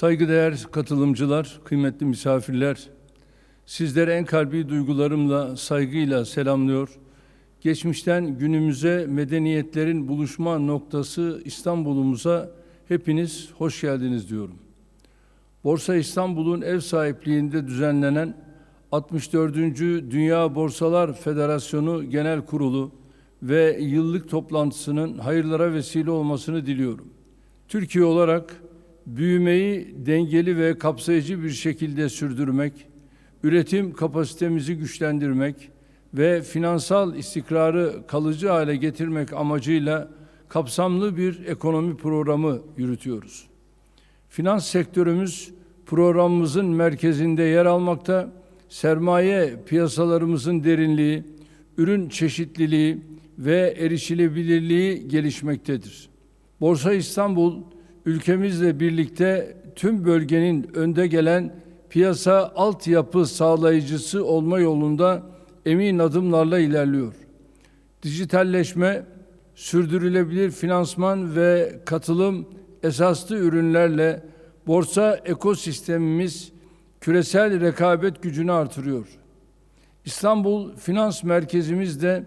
Saygıdeğer katılımcılar, kıymetli misafirler, sizlere en kalbi duygularımla, saygıyla selamlıyor. Geçmişten günümüze medeniyetlerin buluşma noktası İstanbul'umuza hepiniz hoş geldiniz diyorum. Borsa İstanbul'un ev sahipliğinde düzenlenen 64. Dünya Borsalar Federasyonu Genel Kurulu ve yıllık toplantısının hayırlara vesile olmasını diliyorum. Türkiye olarak büyümeyi dengeli ve kapsayıcı bir şekilde sürdürmek, üretim kapasitemizi güçlendirmek ve finansal istikrarı kalıcı hale getirmek amacıyla kapsamlı bir ekonomi programı yürütüyoruz. Finans sektörümüz programımızın merkezinde yer almakta, sermaye piyasalarımızın derinliği, ürün çeşitliliği ve erişilebilirliği gelişmektedir. Borsa İstanbul ülkemizle birlikte tüm bölgenin önde gelen piyasa altyapı sağlayıcısı olma yolunda emin adımlarla ilerliyor. Dijitalleşme, sürdürülebilir finansman ve katılım esaslı ürünlerle borsa ekosistemimiz küresel rekabet gücünü artırıyor. İstanbul Finans Merkezimiz de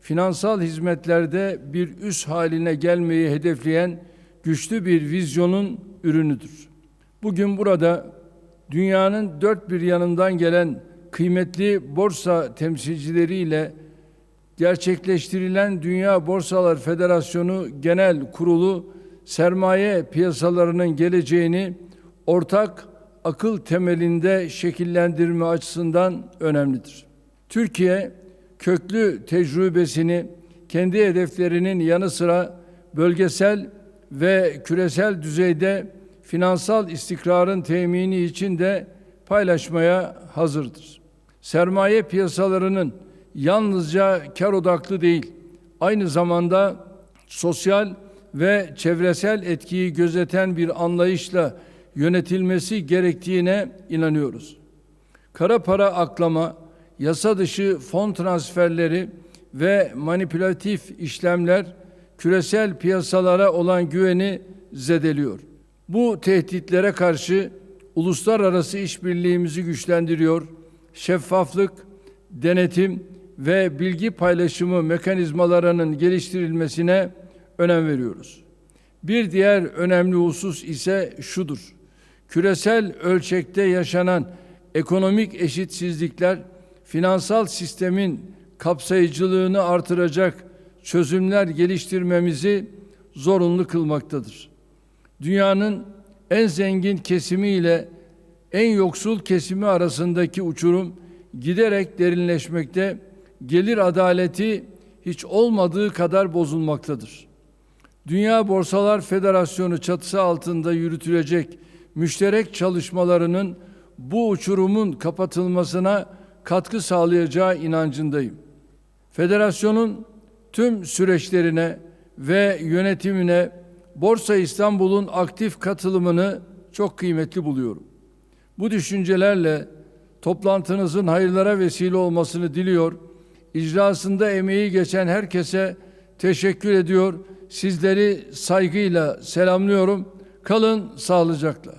finansal hizmetlerde bir üs haline gelmeyi hedefleyen güçlü bir vizyonun ürünüdür. Bugün burada dünyanın dört bir yanından gelen kıymetli borsa temsilcileriyle gerçekleştirilen Dünya Borsalar Federasyonu Genel Kurulu sermaye piyasalarının geleceğini ortak akıl temelinde şekillendirme açısından önemlidir. Türkiye köklü tecrübesini kendi hedeflerinin yanı sıra bölgesel ve küresel düzeyde finansal istikrarın temini için de paylaşmaya hazırdır. Sermaye piyasalarının yalnızca kar odaklı değil, aynı zamanda sosyal ve çevresel etkiyi gözeten bir anlayışla yönetilmesi gerektiğine inanıyoruz. Kara para aklama, yasa dışı fon transferleri ve manipülatif işlemler küresel piyasalara olan güveni zedeliyor. Bu tehditlere karşı uluslararası işbirliğimizi güçlendiriyor, şeffaflık, denetim ve bilgi paylaşımı mekanizmalarının geliştirilmesine önem veriyoruz. Bir diğer önemli husus ise şudur. Küresel ölçekte yaşanan ekonomik eşitsizlikler finansal sistemin kapsayıcılığını artıracak çözümler geliştirmemizi zorunlu kılmaktadır. Dünyanın en zengin kesimi ile en yoksul kesimi arasındaki uçurum giderek derinleşmekte, gelir adaleti hiç olmadığı kadar bozulmaktadır. Dünya Borsalar Federasyonu çatısı altında yürütülecek müşterek çalışmalarının bu uçurumun kapatılmasına katkı sağlayacağı inancındayım. Federasyonun tüm süreçlerine ve yönetimine Borsa İstanbul'un aktif katılımını çok kıymetli buluyorum. Bu düşüncelerle toplantınızın hayırlara vesile olmasını diliyor. İcrasında emeği geçen herkese teşekkür ediyor. Sizleri saygıyla selamlıyorum. Kalın sağlıcakla.